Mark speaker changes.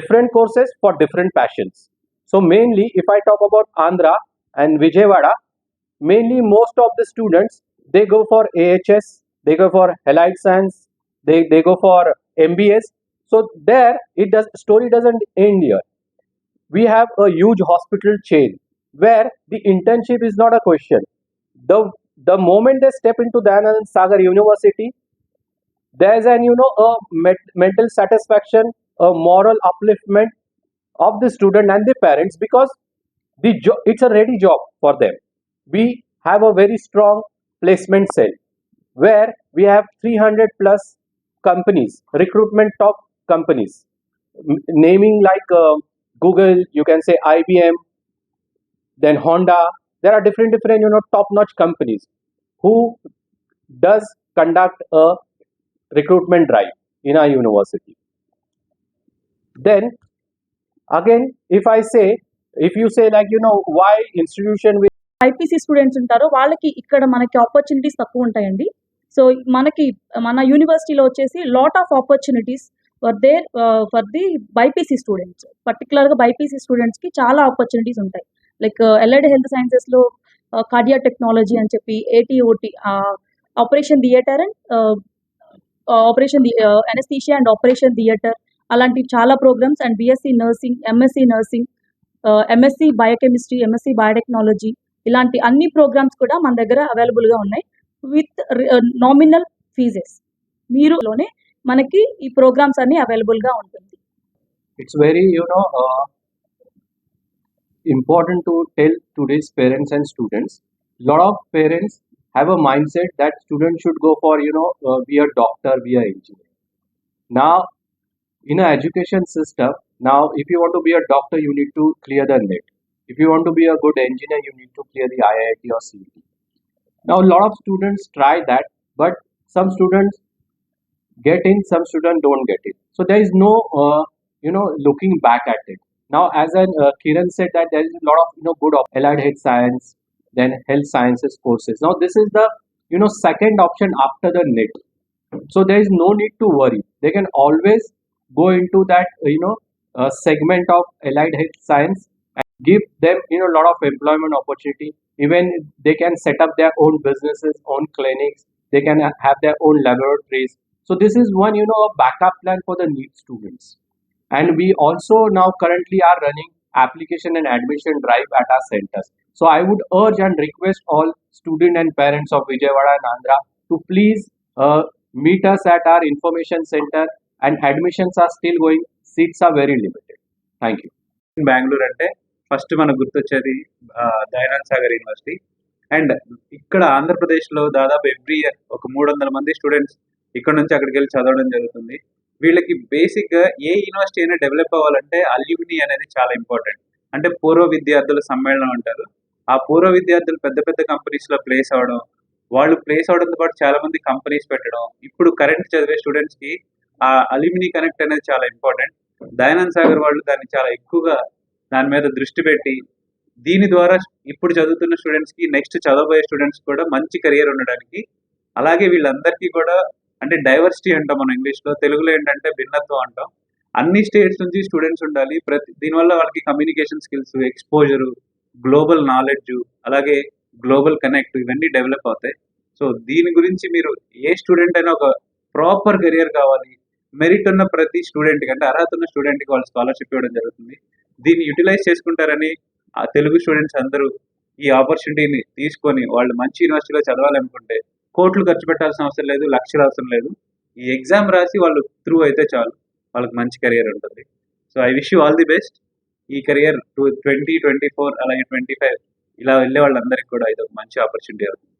Speaker 1: different courses for different passions. So mainly, if I talk about Andhra and Vijayawada, mainly most of the students they go for AHS, they go for Allied Science, they, they go for MBS. So there, it does story doesn't end here. We have a huge hospital chain where the internship is not a question. The the moment they step into Dayanand Sagar University, there's an you know a mental satisfaction, a moral upliftment of the student and the parents because the jo- it's a ready job for them. We have a very strong placement cell where we have 300 plus companies, recruitment top companies, naming like uh, Google, you can say IBM, then Honda. There are different different you know top notch companies who does conduct a recruitment drive in our university. Then again, if I say, if you say like you know why institution with
Speaker 2: IPC students ఉంటారో వాళ్ళకి ఇక్కడ మనకి opportunities తక్కువ ఉంటాయండి. So మనకి మన యూనివర్సిటీలో వచ్చేసి lot of opportunities for there for the BiPC students పర్టికులర్గా బైపీసీ స్టూడెంట్స్కి చాలా ఆపర్చునిటీస్ ఉంటాయి. లైక్ ఎల్ఐడి హెల్త్ సైన్సెస్లో కార్డియా టెక్నాలజీ అని చెప్పి ATOT operation theatre and operation anaesthesia and operation theatre అలాంటి చాలా programmes and BSc nursing MSc nursing MSc biochemistry MSc biotechnology ఇలాంటి అన్ని ప్రోగ్రామ్స్ కూడా మన దగ్గర అవైలబుల్గా ఉన్నాయి విత్ నామినల్ ఫీజెస్ మీరు మనకి ఈ ప్రోగ్రామ్స్ అన్ని అవైలబుల్గా ఉంటుంది.
Speaker 1: It's very you know important to tell today's parents and students lot of parents have a mindset that student should go far you know we are doctor we are engineer నా in a education system now if you want to be a doctor you need to clear the net. If you want to be a good engineer you need to clear the iit or cet now a lot of students try that but some students get in some students don't get in. So there is no uh, you know looking back at it. Now as an uh, kiran said that there is a lot of you know good of allied health science then health sciences courses. Now this is the you know second option after the net. So there is no need to worry. They can always go into that you know uh, segment of allied health science and give them you know a lot of employment opportunity. Even they can set up their own businesses own clinics. They can have their own laboratories. So this is one you know a backup plan for the NEET students. And we also now currently are running application and admission drive at our centers. So i would urge and request all student and parents of vijayawada and andhra to please uh, meet us at our information center and admissions are still going seats are very limited thank you
Speaker 3: Bengaluru అంటే first మనకు గుర్తొచ్చేది Dayanand Sagar university and ఇక్కడ ఆంధ్రప్రదేశ్లో దాదాపు every year ఒక మూడు వందల మంది స్టూడెంట్స్ ఇక్కడ నుంచి అక్కడికి వెళ్ళి చదవడం జరుగుతుంది. వీళ్ళకి బేసిక్గా ఏ యూనివర్సిటీ అయినా డెవలప్ అవ్వాలంటే అల్యూమిని అనేది చాలా ఇంపార్టెంట్ అంటే పూర్వ విద్యార్థుల సమ్మేళనం అంటారు. ఆ పూర్వ విద్యార్థులు పెద్ద పెద్ద కంపెనీస్లో ప్లేస్ అవ్వడం వాళ్ళు ప్లేస్ అవడంతో పాటు చాలా మంది కంపెనీస్ పెట్టడం ఇప్పుడు కరెంట్ చదివే స్టూడెంట్స్కి ఆ అల్యూమిని కనెక్ట్ అనేది చాలా ఇంపార్టెంట్. దయానంద్ సాగర్ వాళ్ళు దాన్ని చాలా ఎక్కువగా దాని మీద దృష్టి పెట్టి దీని ద్వారా ఇప్పుడు చదువుతున్న స్టూడెంట్స్కి నెక్స్ట్ చదవబోయే స్టూడెంట్స్ కూడా మంచి కెరియర్ ఉండడానికి అలాగే వీళ్ళందరికీ కూడా అంటే డైవర్సిటీ అంటాం మనం ఇంగ్లీష్లో తెలుగులో ఏంటంటే భిన్నత్వం అంటాం. అన్ని స్టేట్స్ నుంచి స్టూడెంట్స్ ఉండాలి. ప్రతి దీనివల్ల వాళ్ళకి communication skills exposure global knowledge అలాగే గ్లోబల్ కనెక్ట్ ఇవన్నీ డెవలప్ అవుతాయి. సో దీని గురించి మీరు ఏ స్టూడెంట్ అయినా ఒక ప్రాపర్ కెరియర్ కావాలి మెరిట్ ఉన్న ప్రతి స్టూడెంట్ కంటే అంటే అర్హత ఉన్న స్టూడెంట్కి వాళ్ళు స్కాలర్షిప్ ఇవ్వడం జరుగుతుంది. దీన్ని యూటిలైజ్ చేసుకుంటారని ఆ తెలుగు స్టూడెంట్స్ అందరూ ఈ ఆపర్చునిటీని తీసుకొని వాళ్ళు మంచి యూనివర్సిటీలో చదవాలనుకుంటే కోట్లు ఖర్చు పెట్టాల్సిన అవసరం లేదు లక్షలు అవసరం లేదు. ఈ ఎగ్జామ్ రాసి వాళ్ళు త్రూ అయితే చాలు. వాళ్ళకి మంచి కెరియర్ ఉంటుంది. So I wish you all the best. ఈ career two twenty twenty four అలాగే ట్వంటీ ఫైవ్ ఇలా వెళ్ళే వాళ్ళందరికీ కూడా ఇది ఒక మంచి ఆపర్చునిటీ అవుతుంది.